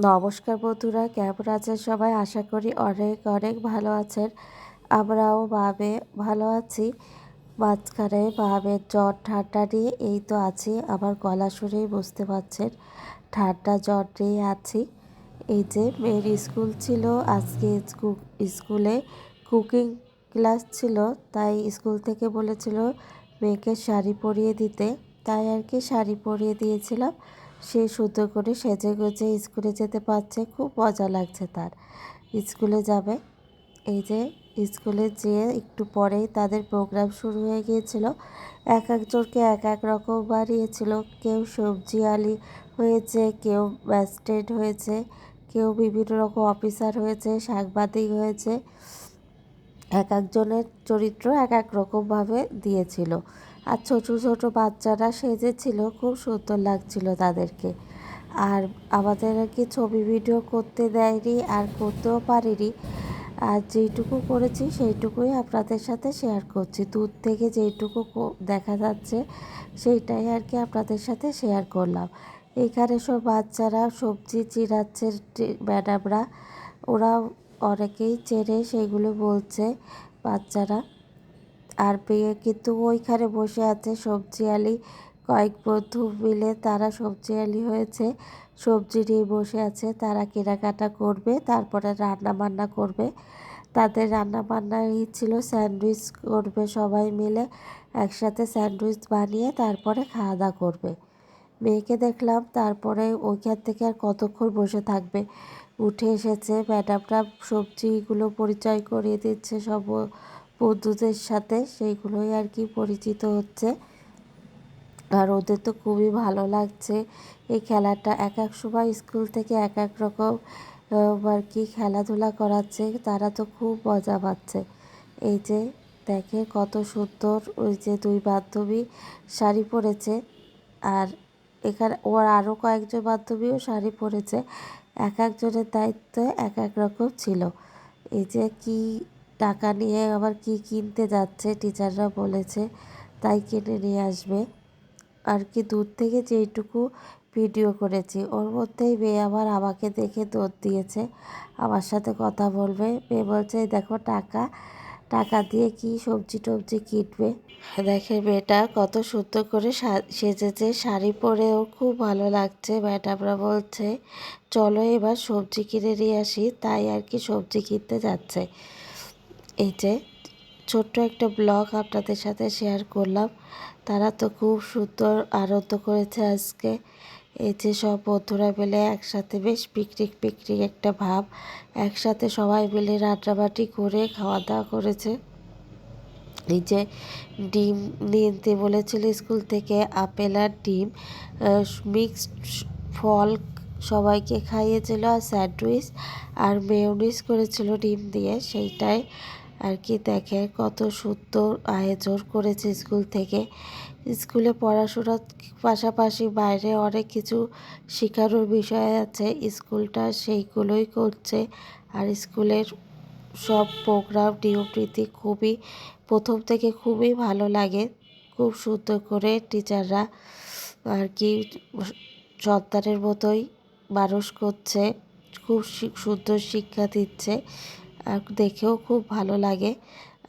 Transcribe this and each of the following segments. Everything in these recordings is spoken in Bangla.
নমস্কার বন্ধুরা, কেমন আছেন সবাই? আশা করি অনেক অনেক ভালো আছেন। আমরাও বাবে ভালো আছি। মাঝখানে বাবের জ্বর, ঠান্ডা নিয়ে এই তো আছি। আমার গলা শুনেই বুঝতে পারছেন, ঠান্ডা জ্বর নিয়ে আছি। এই যে মেয়ের স্কুল ছিল, আজকে স্কু- স্কুলে কুকিং ক্লাস ছিল, তাই স্কুল থেকে বলেছিল মেয়েকে শাড়ি পরিয়ে দিতে। তাই আর কি শাড়ি পরিয়ে দিয়েছিলাম। সে সুন্দর করে সেজে গুজে স্কুলে যেতে পারছে, খুব মজা লাগছে তার। স্কুলে যাবে। এই যে স্কুলে যেয়ে একটু পরেই তাদের প্রোগ্রাম শুরু হয়ে গিয়েছিল। এক একজনকে এক এক রকম বানিয়েছিল কেউ সবজি আলি হয়েছে, কেউ ম্যাস্টেড হয়েছে, কেউ বিভিন্ন রকম অফিসার হয়েছে, সাংবাদিক হয়েছে। এক একজনের চরিত্র এক এক রকমভাবে দিয়েছিল। আর ছোট ছোট বাচ্চারা সেজেছিল, খুব সুন্দর লাগছিল তাদেরকে। আর আমাদের আর কি ছবি ভিডিও করতে দেয়নি, আর করতেও পারিনি। আর যেইটুকু করেছি সেইটুকুই আপনাদের সাথে শেয়ার করছি। দূর থেকে যেইটুকু দেখা যাচ্ছে সেইটাই আর কি আপনাদের সাথে শেয়ার করলাম। এখানে সব বাচ্চারা সবজি চিরাচ্ছে ম্যাডামরা ওরা অনেকেই চেনে, সেগুলো বলছে বাচ্চারা। আর পেয়ে কিন্তু ওইখানে বসে আছে সবজি আলি। কয়েক বন্ধু মিলে তারা সবজি আলি হয়েছে, সবজি নিয়ে বসে আছে, তারা কেনাকাটা করবে, তারপরে রান্না বান্না করবে। তাদের রান্না বান্নাই ছিল স্যান্ডউইচ করবে সবাই মিলে, একসাথে স্যান্ডউইচ বানিয়ে তারপরে খাওয়া দাওয়া করবে। মেয়েকে দেখলাম, তারপরে ওইখান থেকে আর কতক্ষণ বসে থাকবে? উঠে এসেছে ম্যাডামরা সবজিগুলো পরিচয় করিয়ে দিচ্ছে, সব বন্ধুদের সাথে সেইগুলোই আর কি পরিচিত হচ্ছে। আর ওদের তো খুবই ভালো লাগছে। এই খেলাটা এক এক সময় স্কুল থেকে এক এক রকম আর কি খেলাধুলা করাচ্ছে। তারা তো খুব মজা পাচ্ছে। এই যে দেখে কত সুন্দর ওই যে দুই বান্ধবী শাড়ি পরেছে। আর এখানে, ওর আরও কয়েকজন বান্ধবীও শাড়ি পরেছে। এক একজনের দায়িত্ব এক এক রকম ছিল। এই যে কি টাকা নিয়ে আবার কি কিনতে যাচ্ছে, টিচাররা বলেছে, তাই কিনে নিয়ে আসবে। আর কি দূর থেকে যেইটুকু ভিডিও করেছি, ওর মধ্যেই মেয়ে আবার আমাকে দেখে দৌড় দিয়েছে। আমার সাথে কথা বলবে, মেয়ে বলছে "এই দেখো টাকা টাকা দিয়ে কি সবজি টবজি কিনবে? দেখে মেয়েটা কত সুন্দর করে সেজেছে, শাড়ি পরে খুব ভালো লাগছে। ম্যাডামরা বলছে, চলো এবার সবজি কিনে নিয়ে আসি। তাই আর কি সবজি কিনতে যাচ্ছে। এই যে ছোট্ট একটা ব্লগ আপনাদের সাথে শেয়ার করলাম। তারা তো খুব সুন্দর আনন্দ করেছে আজকে। এই যে সব বন্ধুরা মিলে একসাথে বেশ পিকনিক পিকনিক একটা ভাব। একসাথে সবাই মিলে রান্নাবাটি করে খাওয়া দাওয়া করেছে। এই যে ডিম নিতে বলেছিল স্কুল থেকে আপেল আর ডিম। মিক্সড ফল সবাইকে খাইয়েছিল, আর স্যান্ডউইচ আর মেয়নিজ করেছিল ডিম দিয়ে। সেইটাই আর কি দেখে, কত সুন্দর আয়োজন করেছে স্কুল থেকে। স্কুলে পড়াশোনার পাশাপাশি বাইরে অনেক কিছু শেখানোর বিষয় আছে। স্কুলটা সেইগুলোই করছে। আর স্কুলের সব প্রোগ্রাম নিয়ম নীতি খুবই, প্রথম থেকে খুবই ভালো লাগে। খুব সুন্দর করে টিচাররা আর কি সন্তানের মতোই মানুষ করছে। খুব সুন্দর শিক্ষা দিচ্ছে। আর দেখেও খুব ভালো লাগে।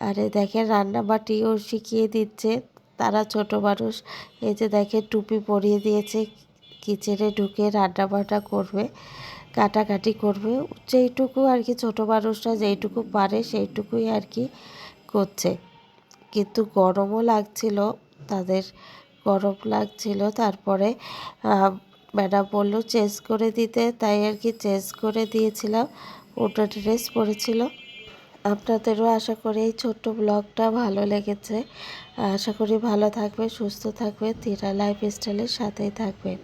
আর এ দেখেন রান্নাবাটিও শিখিয়ে দিচ্ছে তারা ছোট মানুষ। এই যে দেখে টুপি পরিয়ে দিয়েছে, কিচেনে ঢুকে রান্নাবান্না করবে, কাটাকাটি করবে। যেইটুকু আর কি ছোটো মানুষরা যেইটুকু পারে সেইটুকুই আর কি করছে। কিন্তু গরমও লাগছিল, তাদের গরম লাগছিল। তারপরে ম্যাডাম বলল, চেঞ্জ করে দিতে। তাই আর কি চেঞ্জ করে দিয়েছিলাম। ওটা ড্রেস পরেছিল। আপনাদেরও আশা করি এই ছোট্ট ব্লগটা ভালো লেগেছে। আশা করি ভালো থাকবে সুস্থ থাকবে তিরা লাইফ স্টাইলের সাথেই থাকবেন।